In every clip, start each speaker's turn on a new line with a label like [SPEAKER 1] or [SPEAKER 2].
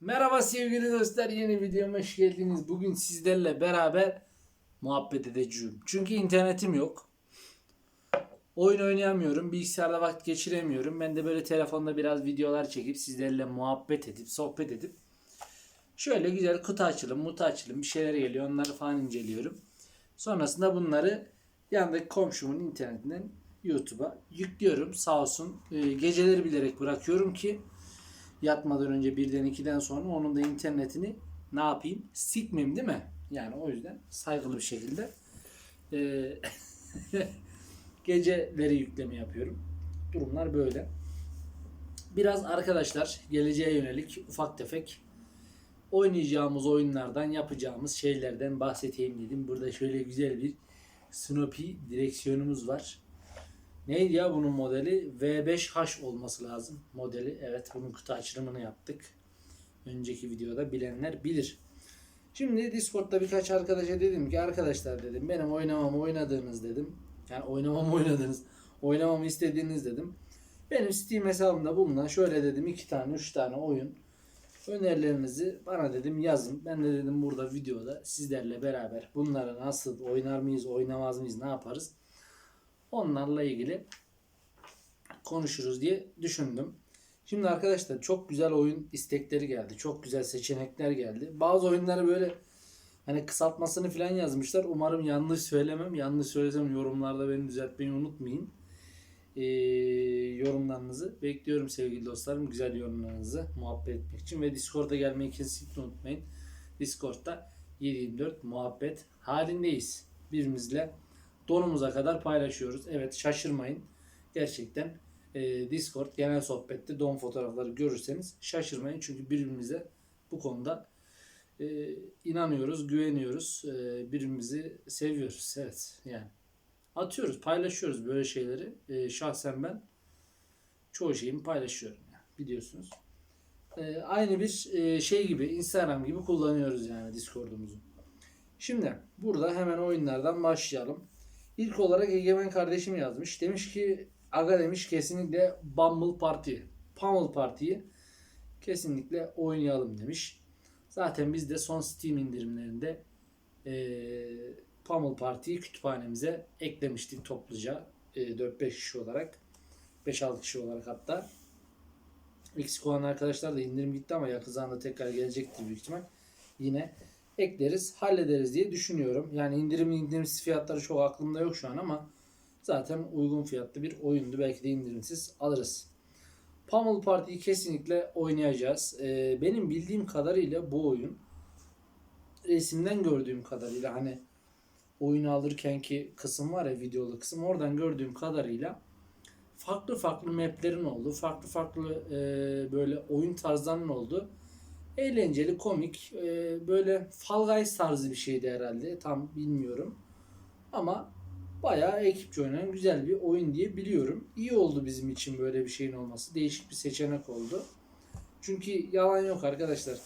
[SPEAKER 1] Merhaba sevgili dostlar yeni videoma hoş geldiniz. Bugün sizlerle beraber muhabbet edeceğim. Çünkü internetim yok. Oyun oynayamıyorum. Bilgisayarda vakit geçiremiyorum. Ben de böyle telefonda biraz videolar çekip sizlerle muhabbet edip sohbet edip şöyle güzel kutu açılım, mutu açılım bir şeyler geliyor. Onları falan inceliyorum. Sonrasında bunları yandaki komşumun internetinden YouTube'a yüklüyorum. Sağ olsun e, geceleri bilerek bırakıyorum ki yatmadan önce birden ikiden sonra onun da internetini ne yapayım? Sikmeyeyim değil mi? Yani o yüzden saygılı bir şekilde e, geceleri yükleme yapıyorum. Durumlar böyle. Biraz arkadaşlar geleceğe yönelik ufak tefek oynayacağımız oyunlardan yapacağımız şeylerden bahsedeyim dedim. Burada şöyle güzel bir Snoopy direksiyonumuz var. Neydi ya bunun modeli? V5H olması lazım modeli. Evet bunun kutu açılımını yaptık. Önceki videoda bilenler bilir. Şimdi Discord'da birkaç arkadaşa dedim ki arkadaşlar dedim benim oynamamı oynadığınız dedim. Yani oynamamı oynadınız. Oynamamı istediğiniz dedim. Benim Steam hesabımda bulunan şöyle dedim iki tane üç tane oyun önerilerinizi bana dedim yazın. Ben de dedim burada videoda sizlerle beraber bunları nasıl oynar mıyız oynamaz mıyız ne yaparız onlarla ilgili konuşuruz diye düşündüm. Şimdi arkadaşlar çok güzel oyun istekleri geldi. Çok güzel seçenekler geldi. Bazı oyunları böyle hani kısaltmasını falan yazmışlar. Umarım yanlış söylemem. Yanlış söylesem yorumlarda beni düzeltmeyi unutmayın. Ee, yorumlarınızı bekliyorum sevgili dostlarım. Güzel yorumlarınızı muhabbet etmek için ve Discord'a gelmeyi kesinlikle unutmayın. Discord'da 724 muhabbet halindeyiz. Birbirimizle donumuza kadar paylaşıyoruz. Evet şaşırmayın. Gerçekten e, Discord genel sohbette don fotoğrafları görürseniz şaşırmayın. Çünkü birbirimize bu konuda e, inanıyoruz, güveniyoruz. E, birbirimizi seviyoruz. Evet yani. Atıyoruz, paylaşıyoruz böyle şeyleri. E, şahsen ben çoğu şeyimi paylaşıyorum. Yani, biliyorsunuz. E, aynı bir e, şey gibi, Instagram gibi kullanıyoruz yani Discord'umuzu. Şimdi burada hemen oyunlardan başlayalım. İlk olarak Egemen kardeşim yazmış. Demiş ki Aga demiş kesinlikle Bumble Party. Pummel Party'yi kesinlikle oynayalım demiş. Zaten biz de son Steam indirimlerinde eee Pummel Party'yi kütüphanemize eklemiştik topluca. E, 4-5 kişi olarak. 5-6 kişi olarak hatta. Eksik olan arkadaşlar da indirim gitti ama yakın zamanda tekrar gelecektir büyük ihtimal. Yine ekleriz, hallederiz diye düşünüyorum. Yani indirim indirimsiz fiyatları çok aklımda yok şu an ama zaten uygun fiyatlı bir oyundu. Belki de indirimsiz alırız. Pummel Party'yi kesinlikle oynayacağız. Ee, benim bildiğim kadarıyla bu oyun resimden gördüğüm kadarıyla hani oyunu alırken ki kısım var ya videolu kısım oradan gördüğüm kadarıyla farklı farklı maplerin olduğu, farklı farklı e, böyle oyun tarzlarının olduğu eğlenceli, komik, e, böyle Fall Guys tarzı bir şeydi herhalde. Tam bilmiyorum. Ama bayağı ekipçe oynanan güzel bir oyun diye biliyorum. İyi oldu bizim için böyle bir şeyin olması. Değişik bir seçenek oldu. Çünkü yalan yok arkadaşlar.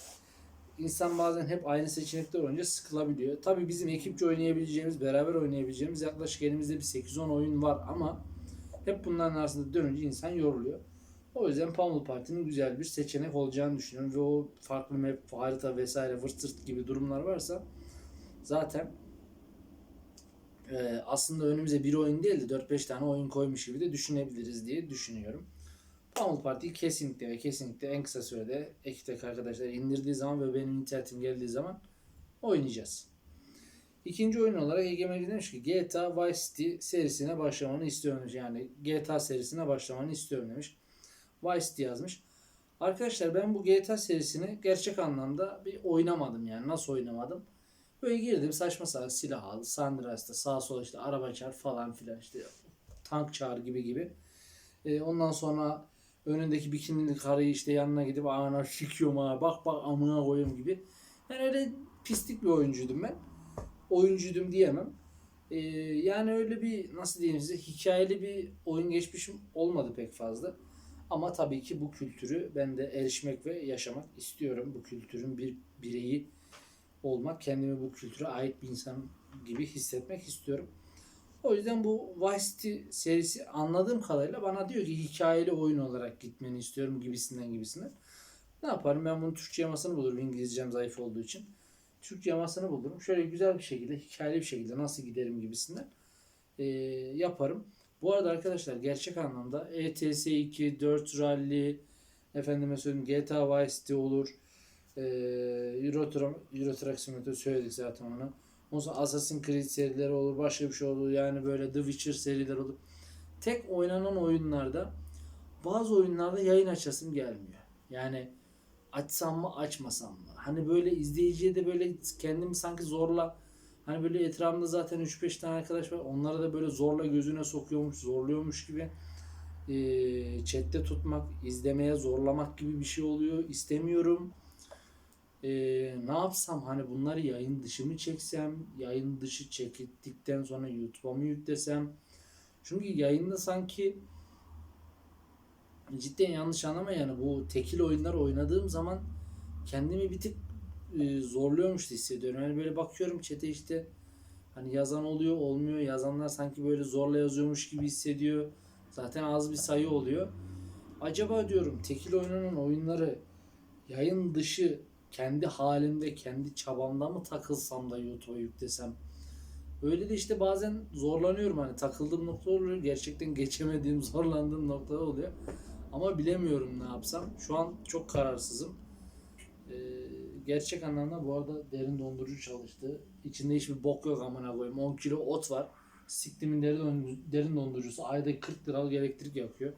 [SPEAKER 1] İnsan bazen hep aynı seçenekler oynayınca sıkılabiliyor. Tabii bizim ekipçe oynayabileceğimiz, beraber oynayabileceğimiz yaklaşık elimizde bir 8-10 oyun var ama hep bunların arasında dönünce insan yoruluyor. O yüzden Pummel Party'nin güzel bir seçenek olacağını düşünüyorum. Ve o farklı map, harita vesaire vırt gibi durumlar varsa zaten e, aslında önümüze bir oyun değil de 4-5 tane oyun koymuş gibi de düşünebiliriz diye düşünüyorum. Pummel Party'yi kesinlikle ve kesinlikle en kısa sürede ekipteki arkadaşlar indirdiği zaman ve benim internetim geldiği zaman oynayacağız. İkinci oyun olarak Egemen demiş ki GTA Vice City serisine başlamanı istiyorum. Yani GTA serisine başlamanı istiyorum demiş. Vice yazmış. Arkadaşlar ben bu GTA serisini gerçek anlamda bir oynamadım yani. Nasıl oynamadım? Böyle girdim saçma sapan silah al, Sandras'ta sağa sola işte araba çağır falan filan işte tank çağır gibi gibi. Ee, ondan sonra önündeki bikinili karıyı işte yanına gidip ana sikiyorum ha bak bak amına koyayım gibi. Ben öyle pislik bir oyuncuydum ben. Oyuncuydum diyemem. Ee, yani öyle bir nasıl diyeyim size hikayeli bir oyun geçmişim olmadı pek fazla. Ama tabii ki bu kültürü ben de erişmek ve yaşamak istiyorum. Bu kültürün bir bireyi olmak, kendimi bu kültüre ait bir insan gibi hissetmek istiyorum. O yüzden bu Vice City serisi anladığım kadarıyla bana diyor ki hikayeli oyun olarak gitmeni istiyorum gibisinden gibisinden. Ne yaparım? Ben bunun Türkçe yamasını bulurum. İngilizcem zayıf olduğu için. Türkçe yamasını bulurum. Şöyle güzel bir şekilde, hikayeli bir şekilde nasıl giderim gibisinden e, yaparım. Bu arada arkadaşlar gerçek anlamda ETS 2, 4 Rally, efendime söyleyeyim GTA Vice City olur. E, Euro, Truck- Euro söyledik zaten onu. Ondan sonra Assassin's Creed serileri olur, başka bir şey olur. Yani böyle The Witcher serileri olur. Tek oynanan oyunlarda bazı oyunlarda yayın açasım gelmiyor. Yani açsam mı açmasam mı? Hani böyle izleyiciye de böyle kendimi sanki zorla hani böyle etrafımda zaten 3-5 tane arkadaş var. Onlara da böyle zorla gözüne sokuyormuş, zorluyormuş gibi eee chatte tutmak, izlemeye zorlamak gibi bir şey oluyor. İstemiyorum. Eee, ne yapsam hani bunları yayın dışı mı çeksem, yayın dışı çekildikten sonra YouTube'a mı yüklesem? Çünkü yayında sanki cidden yanlış anlama yani bu tekil oyunlar oynadığım zaman kendimi bir tık e, zorluyormuş hissediyorum. Yani böyle bakıyorum çete işte hani yazan oluyor olmuyor. Yazanlar sanki böyle zorla yazıyormuş gibi hissediyor. Zaten az bir sayı oluyor. Acaba diyorum tekil oynanan oyunları yayın dışı kendi halimde, kendi çabamda mı takılsam da YouTube'a yüklesem? Öyle de işte bazen zorlanıyorum hani takıldığım nokta oluyor. Gerçekten geçemediğim, zorlandığım noktalar oluyor. Ama bilemiyorum ne yapsam. Şu an çok kararsızım. Ee, gerçek anlamda bu arada derin dondurucu çalıştı. İçinde hiçbir bok yok amına koyayım. 10 kilo ot var. Siktimin derin, don- derin dondurucusu ayda 40 liralık elektrik yakıyor.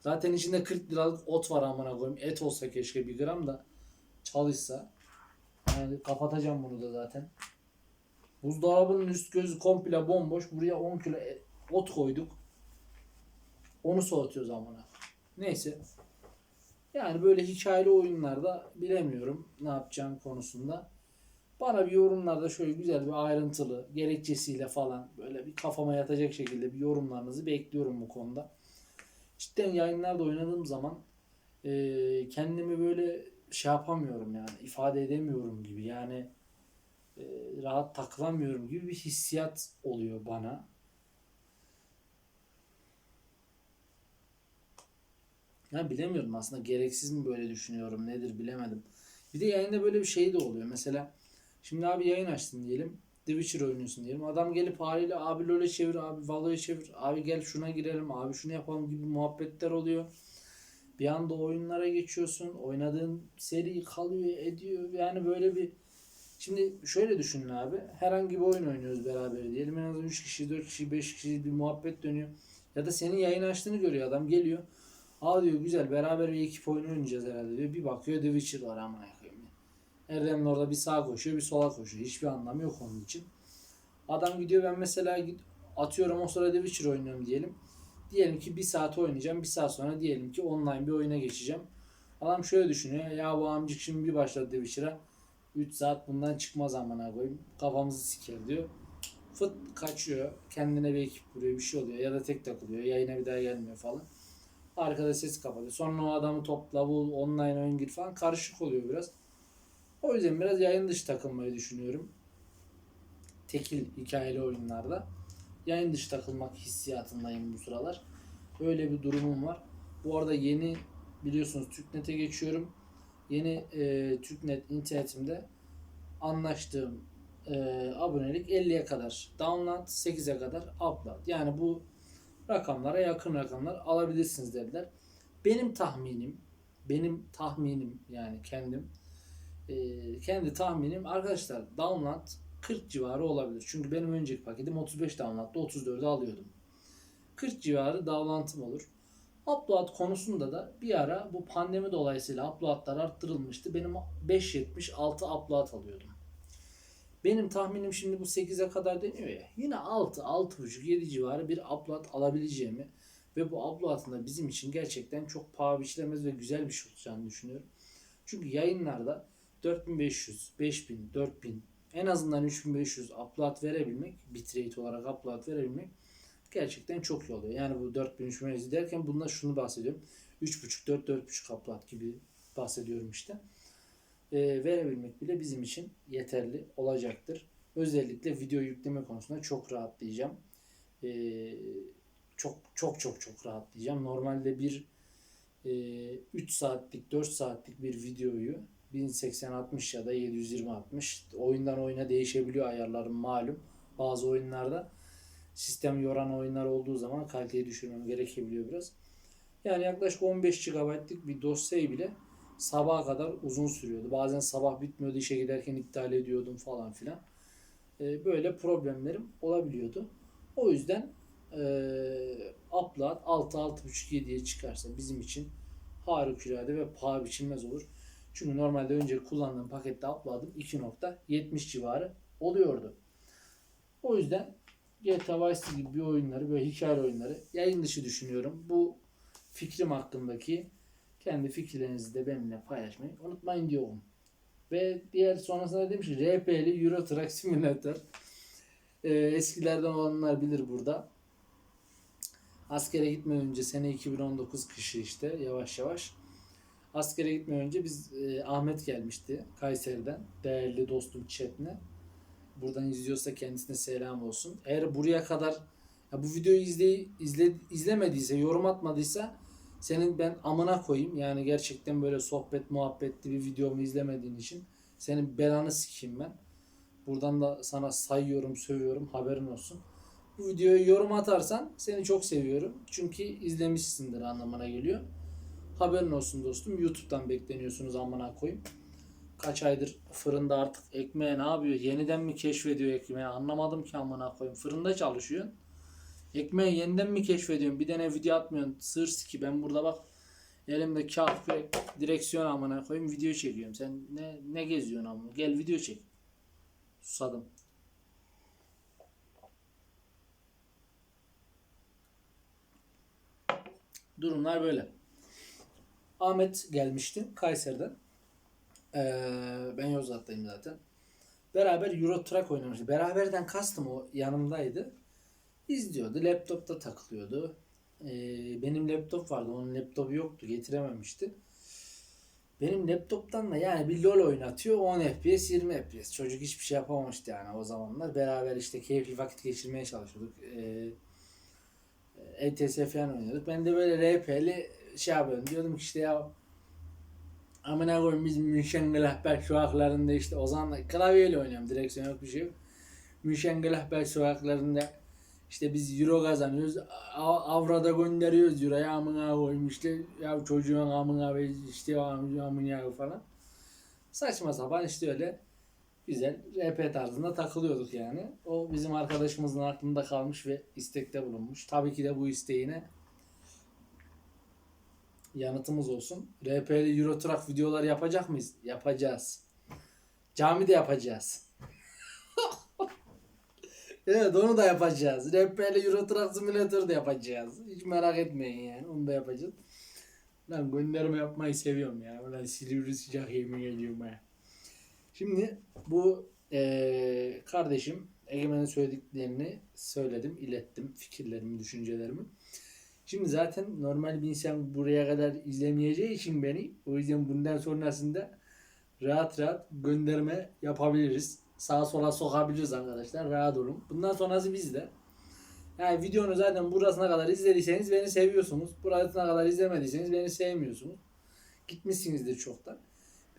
[SPEAKER 1] Zaten içinde 40 liralık ot var amına koyayım. Et olsa keşke bir gram da çalışsa. Yani kapatacağım bunu da zaten. Buzdolabının üst gözü komple bomboş. Buraya 10 kilo e- ot koyduk. Onu soğutuyoruz amına. Neyse. Yani böyle hikayeli oyunlarda bilemiyorum ne yapacağım konusunda. Bana bir yorumlarda şöyle güzel bir ayrıntılı gerekçesiyle falan böyle bir kafama yatacak şekilde bir yorumlarınızı bekliyorum bu konuda. Cidden yayınlarda oynadığım zaman eee, kendimi böyle şey yapamıyorum yani ifade edemiyorum gibi yani eee, rahat takılamıyorum gibi bir hissiyat oluyor bana. Ya bilemiyorum aslında gereksiz mi böyle düşünüyorum nedir bilemedim. Bir de yayında böyle bir şey de oluyor. Mesela şimdi abi yayın açtın diyelim. The Witcher oynuyorsun diyelim. Adam gelip haliyle abi LoL'e çevir, abi Valo'ya çevir, abi gel şuna girelim, abi şunu yapalım gibi muhabbetler oluyor. Bir anda oyunlara geçiyorsun. Oynadığın seri kalıyor, ediyor. Yani böyle bir Şimdi şöyle düşünün abi. Herhangi bir oyun oynuyoruz beraber diyelim. En az 3 kişi, 4 kişi, 5 kişi bir muhabbet dönüyor. Ya da senin yayın açtığını görüyor adam geliyor. Aa diyor güzel beraber bir ekip oyunu oynayacağız herhalde diyor. Bir bakıyor The Witcher var amına koyayım. Erdem'in orada bir sağa koşuyor bir sola koşuyor. Hiçbir anlamı yok onun için. Adam gidiyor ben mesela atıyorum o sırada The Witcher oynuyorum diyelim. Diyelim ki bir saat oynayacağım. Bir saat sonra diyelim ki online bir oyuna geçeceğim. Adam şöyle düşünüyor. Ya bu amcık şimdi bir başladı The Witcher'a. 3 saat bundan çıkmaz amına koyayım. Kafamızı siker diyor. Fıt kaçıyor. Kendine bir ekip kuruyor. Bir şey oluyor. Ya da tek takılıyor. Yayına bir daha gelmiyor falan. Arkada ses kapatıyor. Sonra o adamı topla bul online oyun gir falan karışık oluyor biraz. O yüzden biraz yayın dışı takılmayı düşünüyorum. Tekil hikayeli oyunlarda. Yayın dışı takılmak hissiyatındayım bu sıralar. Öyle bir durumum var. Bu arada yeni biliyorsunuz TürkNet'e geçiyorum. Yeni e, TürkNet internetimde anlaştığım e, abonelik 50'ye kadar download 8'e kadar upload. Yani bu rakamlara yakın rakamlar alabilirsiniz dediler. Benim tahminim, benim tahminim yani kendim, e, kendi tahminim arkadaşlar download 40 civarı olabilir. Çünkü benim önceki paketim 35 download'da 34'ü alıyordum. 40 civarı download'ım olur. Upload konusunda da bir ara bu pandemi dolayısıyla uploadlar arttırılmıştı. Benim 5.70 6 upload alıyordum. Benim tahminim şimdi bu 8'e kadar deniyor ya. Yine 6, 6.5, 7 civarı bir upload alabileceğimi ve bu upload'ın da bizim için gerçekten çok paha biçilemez ve güzel bir şey olacağını düşünüyorum. Çünkü yayınlarda 4500, 5000, 4000 en azından 3500 upload verebilmek, bitrate olarak upload verebilmek gerçekten çok iyi oluyor. Yani bu 4000 3500 derken bundan şunu bahsediyorum. 3.5 4 4.5 upload gibi bahsediyorum işte. Ee, verebilmek bile bizim için yeterli olacaktır. Özellikle video yükleme konusunda çok rahatlayacağım. Ee, çok çok çok çok rahatlayacağım. Normalde bir 3 saatlik 4 saatlik bir videoyu 1080-60 ya da 720-60 oyundan oyuna değişebiliyor ayarların malum. Bazı oyunlarda sistem yoran oyunlar olduğu zaman kaliteyi düşürmem gerekebiliyor biraz. Yani yaklaşık 15 GB'lık bir dosyayı bile sabaha kadar uzun sürüyordu. Bazen sabah bitmiyordu işe giderken iptal ediyordum falan filan. Ee, böyle problemlerim olabiliyordu. O yüzden ee, upload 6-6.5-7'ye çıkarsa bizim için harikulade ve paha biçilmez olur. Çünkü normalde önce kullandığım pakette upload'ım 2.70 civarı oluyordu. O yüzden GTA Vice gibi bir oyunları böyle hikaye oyunları yayın dışı düşünüyorum. Bu fikrim hakkındaki kendi fikirlerinizi de benimle paylaşmayı unutmayın diyorum. Ve diğer sonrasında demiş ki RP'li Euro Truck Simulator. Ee, eskilerden olanlar bilir burada. Askere gitmeden önce sene 2019 kışı işte yavaş yavaş. Askere gitmeden önce biz e, Ahmet gelmişti Kayseri'den. Değerli dostum Çetin'e. Buradan izliyorsa kendisine selam olsun. Eğer buraya kadar ya bu videoyu izley, izle, izlemediyse, yorum atmadıysa senin ben amına koyayım. Yani gerçekten böyle sohbet muhabbetli bir videomu izlemediğin için senin belanı sikeyim ben. Buradan da sana sayıyorum, sövüyorum. Haberin olsun. Bu videoya yorum atarsan seni çok seviyorum. Çünkü izlemişsindir anlamına geliyor. Haberin olsun dostum. YouTube'dan bekleniyorsunuz amına koyayım. Kaç aydır fırında artık ekmeğe ne yapıyor? Yeniden mi keşfediyor ekmeği? Anlamadım ki amına koyayım. Fırında çalışıyorsun. Ekmeği yeniden mi keşfediyorsun? Bir tane video atmıyorsun. Sır ki ben burada bak elimde kağıt kürek direksiyon amına koyayım video çekiyorum. Sen ne ne geziyorsun amına? Gel video çek. Susadım. Durumlar böyle. Ahmet gelmişti Kayseri'den. Ee, ben Yozgat'tayım zaten. Beraber Euro Truck oynamıştık. Beraberden kastım o yanımdaydı. İzliyordu. Laptopta takılıyordu. Ee, benim laptop vardı. Onun laptopu yoktu. Getirememişti. Benim laptoptan da yani bir LoL oynatıyor. 10 FPS 20 FPS. Çocuk hiçbir şey yapamamıştı yani o zamanlar. Beraber işte keyifli vakit geçirmeye çalışıyorduk. Ee, ETS falan oynuyorduk. Ben de böyle RP'li şey yapıyordum. Diyordum ki işte ya amına koyayım biz Münşengelahberg sokaklarında işte o zaman klavyeyle oynuyorum. Direksiyon yok bir şey yok. Münşengelahberg sokaklarında işte biz euro kazanıyoruz. Av- Avrada gönderiyoruz euroyu amına koyayım işte ya çocuğun amına ve işte amına falan. Saçma sapan işte öyle güzel RP tarzında takılıyorduk yani. O bizim arkadaşımızın aklında kalmış ve istekte bulunmuş. Tabii ki de bu isteğine yanıtımız olsun. RP'li Euro Truck videolar yapacak mıyız? Yapacağız. Camide yapacağız. Evet onu da yapacağız. RP'li Euro Truck Simulator da yapacağız. Hiç merak etmeyin yani. Onu da yapacağız. Lan gönderme yapmayı seviyorum ya. Ulan silivri sıcak yemin ediyorum ha. Şimdi bu eee, kardeşim Egemen'in söylediklerini söyledim, ilettim fikirlerimi, düşüncelerimi. Şimdi zaten normal bir insan buraya kadar izlemeyeceği için beni o yüzden bundan sonrasında rahat rahat gönderme yapabiliriz. Sağa sola sokabiliriz arkadaşlar. Rahat olun. Bundan sonrası bizde. Yani videonu zaten burasına kadar izlediyseniz beni seviyorsunuz. Burasına kadar izlemediyseniz beni sevmiyorsunuz. Gitmişsinizdir çoktan.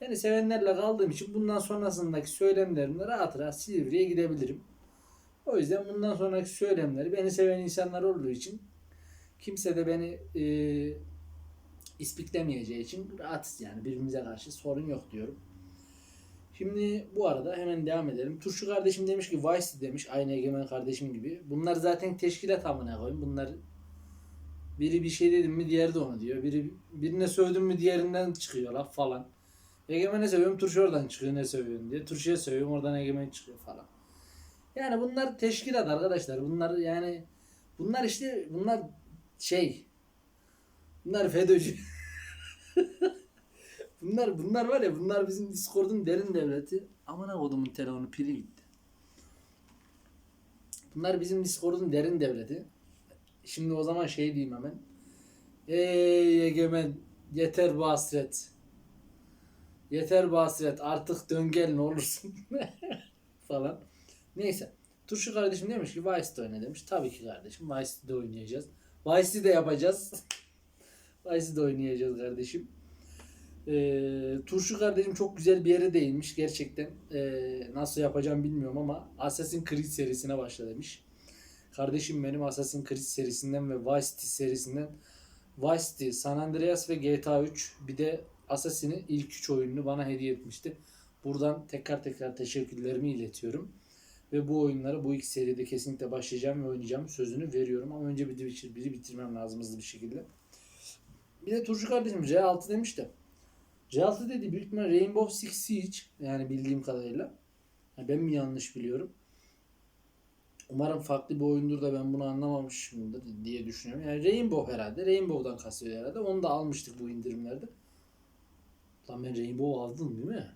[SPEAKER 1] Beni sevenlerle kaldığım için bundan sonrasındaki söylemlerimle rahat rahat Silivri'ye gidebilirim. O yüzden bundan sonraki söylemleri beni seven insanlar olduğu için kimse de beni e, ispiklemeyeceği için rahatız yani birbirimize karşı sorun yok diyorum. Şimdi bu arada hemen devam edelim. Turşu kardeşim demiş ki Vice demiş aynı Egemen kardeşim gibi. Bunlar zaten teşkilat amına koyayım. Bunlar biri bir şey dedim mi diğeri de onu diyor. Biri birine sövdüm mü diğerinden çıkıyor laf falan. Egemen'e seviyorum turşu oradan çıkıyor ne seviyorsun diye. Turşuya seviyorum oradan Egemen çıkıyor falan. Yani bunlar teşkilat arkadaşlar. Bunlar yani bunlar işte bunlar şey bunlar FETÖ'cü. bunlar bunlar var ya bunlar bizim Discord'un derin devleti. Aman kodumun telefonu pili bitti. Bunlar bizim Discord'un derin devleti. Şimdi o zaman şey diyeyim hemen. Ey Egemen yeter bu hasret. Yeter bu hasret artık dön gel ne olursun falan. Neyse. Turşu kardeşim demiş ki Vice'de oyna demiş. Tabii ki kardeşim Vice'de oynayacağız. Vice'de de yapacağız. Vice'i de oynayacağız kardeşim. Ee, Turşu kardeşim çok güzel bir yere değinmiş gerçekten. Ee, nasıl yapacağım bilmiyorum ama Assassin's Creed serisine başla demiş. Kardeşim benim Assassin's Creed serisinden ve Vice City serisinden Vice City, San Andreas ve GTA 3 bir de Assassin'in ilk 3 oyununu bana hediye etmişti. Buradan tekrar tekrar teşekkürlerimi iletiyorum. Ve bu oyunları bu iki seride kesinlikle başlayacağım ve oynayacağım sözünü veriyorum. Ama önce bir Witcher 1'i bitirmem lazım hızlı bir şekilde. Bir de Turşu kardeşim C6 demiş de. C6 dedi büyük ihtimal Rainbow Six Siege yani bildiğim kadarıyla. Yani ben mi yanlış biliyorum? Umarım farklı bir oyundur da ben bunu anlamamışımdır diye düşünüyorum. Yani Rainbow herhalde. Rainbow'dan kasıyor herhalde. Onu da almıştık bu indirimlerde. Lan ben Rainbow aldım değil mi?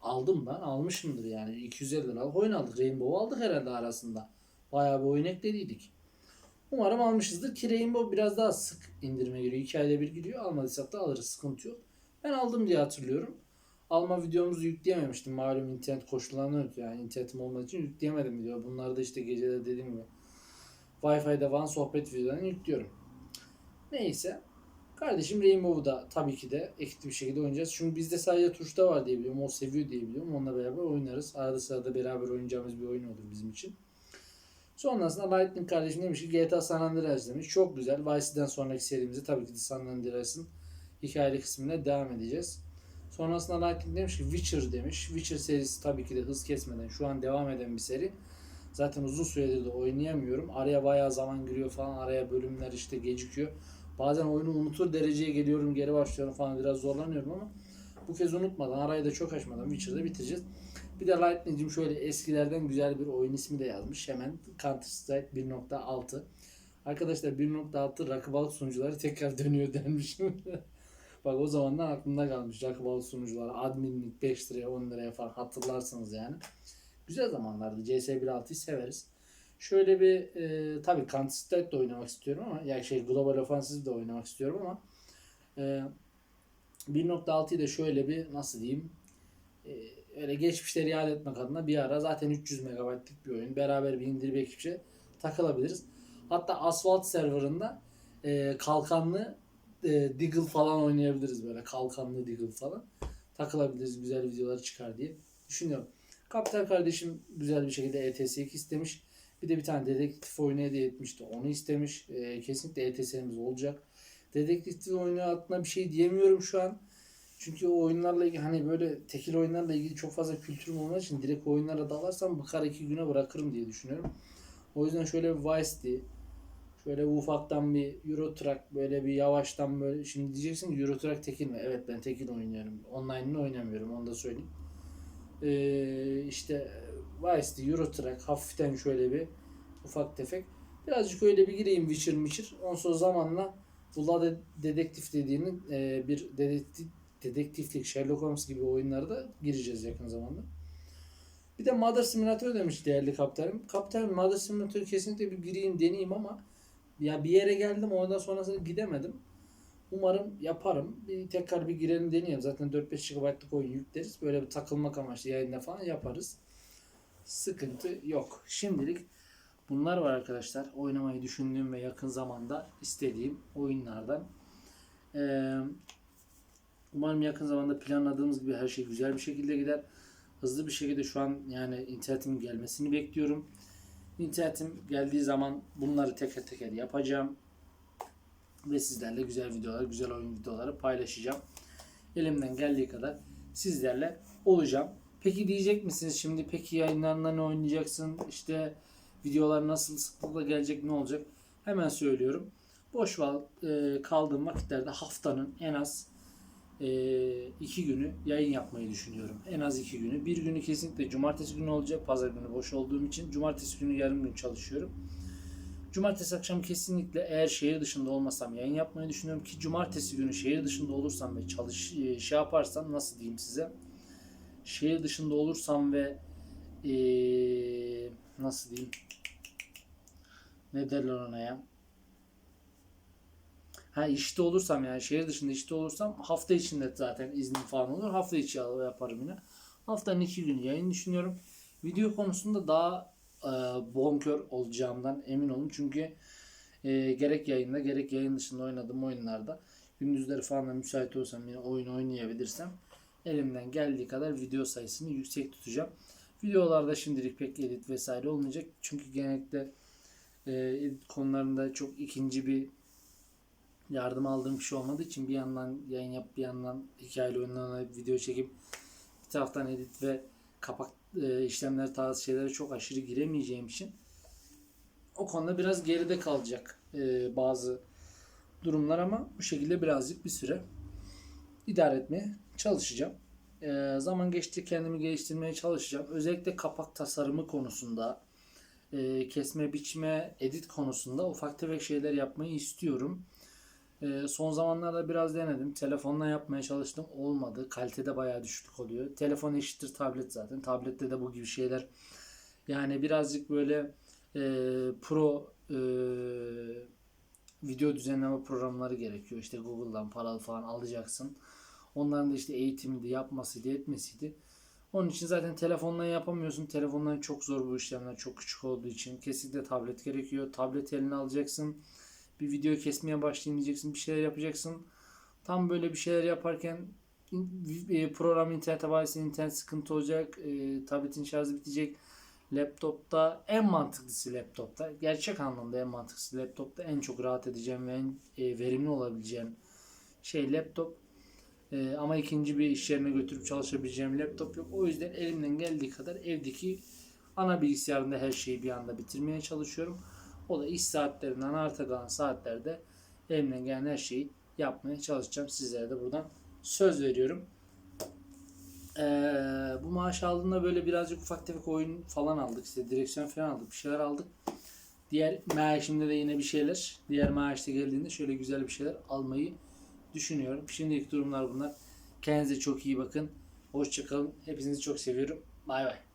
[SPEAKER 1] Aldım ben. Almışımdır yani. 250 liralık oyun aldık. Rainbow aldık herhalde arasında. Bayağı bir oyun eklediydik. Umarım almışızdır ki Rainbow biraz daha sık indirime giriyor. 2 ayda bir giriyor. Almadıysak da alırız. Sıkıntı yok. Ben aldım diye hatırlıyorum. Alma videomuzu yükleyememiştim. Malum internet koşullarından ötürü. Yani internetim olmadığı için yükleyemedim video. Bunları da işte geceleri dediğim gibi Wi-Fi'de falan sohbet videolarını yüklüyorum. Neyse. Kardeşim Rainbow'u da tabii ki de ekipli bir şekilde oynayacağız. Çünkü bizde sadece tuşta var diye biliyorum. O seviyor diye biliyorum. Onunla beraber oynarız. Arada sırada beraber oynayacağımız bir oyun olur bizim için. Sonrasında Lightning kardeşim demiş ki GTA San Andreas demiş. Çok güzel. Vice'den sonraki serimizi tabii ki de San Andreas'ın hikayeli kısmına devam edeceğiz. Sonrasında Lightning demiş ki Witcher demiş. Witcher serisi tabii ki de hız kesmeden şu an devam eden bir seri. Zaten uzun süredir de oynayamıyorum. Araya bayağı zaman giriyor falan. Araya bölümler işte gecikiyor. Bazen oyunu unutur dereceye geliyorum geri başlıyorum falan biraz zorlanıyorum ama bu kez unutmadan arayı da çok açmadan Witcher'da bitireceğiz. Bir de Lightning'cim şöyle eskilerden güzel bir oyun ismi de yazmış. Hemen Counter Strike 1.6. Arkadaşlar 1.6 rakı balık sunucuları tekrar dönüyor denmiş. Bak o zamandan aklımda kalmış rakı balık sunucuları. Adminlik 5 liraya 10 liraya falan hatırlarsınız yani. Güzel zamanlardı. CS 1.6'yı severiz. Şöyle bir e, tabii Counter Strike de oynamak istiyorum ama yani şey Global Offensive de oynamak istiyorum ama e, 1.6'yı da şöyle bir nasıl diyeyim e, öyle geçmişleri yad etmek adına bir ara zaten 300 MB'lik bir oyun. Beraber bir indirip ekipçe takılabiliriz. Hatta Asphalt serverında e, kalkanlı e, Deagle falan oynayabiliriz böyle kalkanlı Deagle falan. Takılabiliriz güzel videolar çıkar diye düşünüyorum. Kapital kardeşim güzel bir şekilde ETS2 istemiş. Bir de bir tane dedektif oyunu hediye etmişti. Onu istemiş. E, kesinlikle ETS'imiz olacak. Dedektif oyunu hakkında bir şey diyemiyorum şu an. Çünkü o oyunlarla ilgili hani böyle tekil oyunlarla ilgili çok fazla kültürüm olmadığı için direkt oyunlara dalarsam bıkar iki güne bırakırım diye düşünüyorum. O yüzden şöyle bir Vice City, şöyle ufaktan bir Euro Truck böyle bir yavaştan böyle şimdi diyeceksin ki Euro Truck tekil mi? Evet ben tekil oynuyorum. Online'ını oynamıyorum onu da söyleyeyim. Ee, işte Vice City, Euro Truck hafiften şöyle bir ufak tefek. Birazcık öyle bir gireyim Witcher Witcher. Ondan sonra zamanla de dedektif dediğinin e, bir dedektif dedektiflik Sherlock Holmes gibi oyunlarda gireceğiz yakın zamanda. Bir de Mother Simulator demiş değerli kaptanım. Kaptanım Mother Simulator kesinlikle bir gireyim deneyeyim ama ya bir yere geldim ondan sonrasında gidemedim. Umarım yaparım. Bir tekrar bir girelim deneyelim. Zaten 4-5 GB'lık oyun yükleriz. Böyle bir takılmak amaçlı yayında falan yaparız. Sıkıntı yok. Şimdilik bunlar var arkadaşlar. Oynamayı düşündüğüm ve yakın zamanda istediğim oyunlardan. Ee, umarım yakın zamanda planladığımız gibi her şey güzel bir şekilde gider. Hızlı bir şekilde şu an yani internetimin gelmesini bekliyorum. İnternetim geldiği zaman bunları teker teker yapacağım. Ve sizlerle güzel videolar, güzel oyun videoları paylaşacağım. Elimden geldiği kadar sizlerle olacağım. Peki diyecek misiniz şimdi peki yayınlarında ne oynayacaksın? İşte videolar nasıl sıklıkla gelecek ne olacak? Hemen söylüyorum. Boş e, kaldığım vakitlerde haftanın en az iki günü yayın yapmayı düşünüyorum. En az iki günü. Bir günü kesinlikle cumartesi günü olacak. Pazar günü boş olduğum için. Cumartesi günü yarım gün çalışıyorum. Cumartesi akşam kesinlikle eğer şehir dışında olmasam yayın yapmayı düşünüyorum ki cumartesi günü şehir dışında olursam ve çalış e, şey yaparsam nasıl diyeyim size şehir dışında olursam ve e, nasıl diyeyim ne derler ona ya ha işte olursam yani şehir dışında işte olursam hafta içinde zaten iznim falan olur hafta içi yaparım yine haftanın iki günü yayın düşünüyorum video konusunda daha e, bonkör olacağımdan emin olun çünkü Ee, gerek yayında gerek yayın dışında oynadığım oyunlarda gündüzleri falan da müsait olsam yine oyun oynayabilirsem elimden geldiği kadar video sayısını yüksek tutacağım. Videolarda şimdilik pek edit vesaire olmayacak. Çünkü genellikle e, edit konularında çok ikinci bir yardım aldığım şey olmadığı için bir yandan yayın yap bir yandan hikayeli oyunlarına video çekip bir taraftan edit ve kapak e, işlemler tarzı şeylere çok aşırı giremeyeceğim için o konuda biraz geride kalacak e, bazı durumlar ama bu şekilde birazcık bir süre idare etmeye çalışacağım. E, zaman geçti kendimi geliştirmeye çalışacağım. Özellikle kapak tasarımı konusunda e, kesme, biçme, edit konusunda ufak tefek şeyler yapmayı istiyorum. E, son zamanlarda biraz denedim. Telefonla yapmaya çalıştım. Olmadı. Kalitede bayağı düşüklük oluyor. Telefon eşittir tablet zaten. Tablette de bu gibi şeyler. Yani birazcık böyle e, pro e, video düzenleme programları gerekiyor. İşte Google'dan paralı falan alacaksın. Onların da işte eğitimiydi, yapmasıydı, etmesiydi. Onun için zaten telefonla yapamıyorsun. Telefondan çok zor bu işlemler. Çok küçük olduğu için. Kesinlikle tablet gerekiyor. Tablet eline alacaksın. Bir video kesmeye başlayayım diyeceksin. Bir şeyler yapacaksın. Tam böyle bir şeyler yaparken e, program internete bağlıysa internet sıkıntı olacak. E, tabletin şarjı bitecek. Laptopta en mantıklısı laptopta. Gerçek anlamda en mantıklısı laptopta. En çok rahat edeceğim ve en e, verimli olabileceğim şey laptop. Ama ikinci bir iş yerine götürüp çalışabileceğim laptop yok. O yüzden elimden geldiği kadar evdeki ana bilgisayarında her şeyi bir anda bitirmeye çalışıyorum. O da iş saatlerinden arta kalan saatlerde elimden gelen her şeyi yapmaya çalışacağım. Sizlere de buradan söz veriyorum. Ee, bu maaş aldığında böyle birazcık ufak tefek oyun falan aldık. İşte direksiyon falan aldık. Bir şeyler aldık. Diğer maaşımda da yine bir şeyler. Diğer maaşta geldiğinde şöyle güzel bir şeyler almayı düşünüyorum. Şimdilik durumlar bunlar. Kendinize çok iyi bakın. Hoşçakalın. Hepinizi çok seviyorum. Bay bay.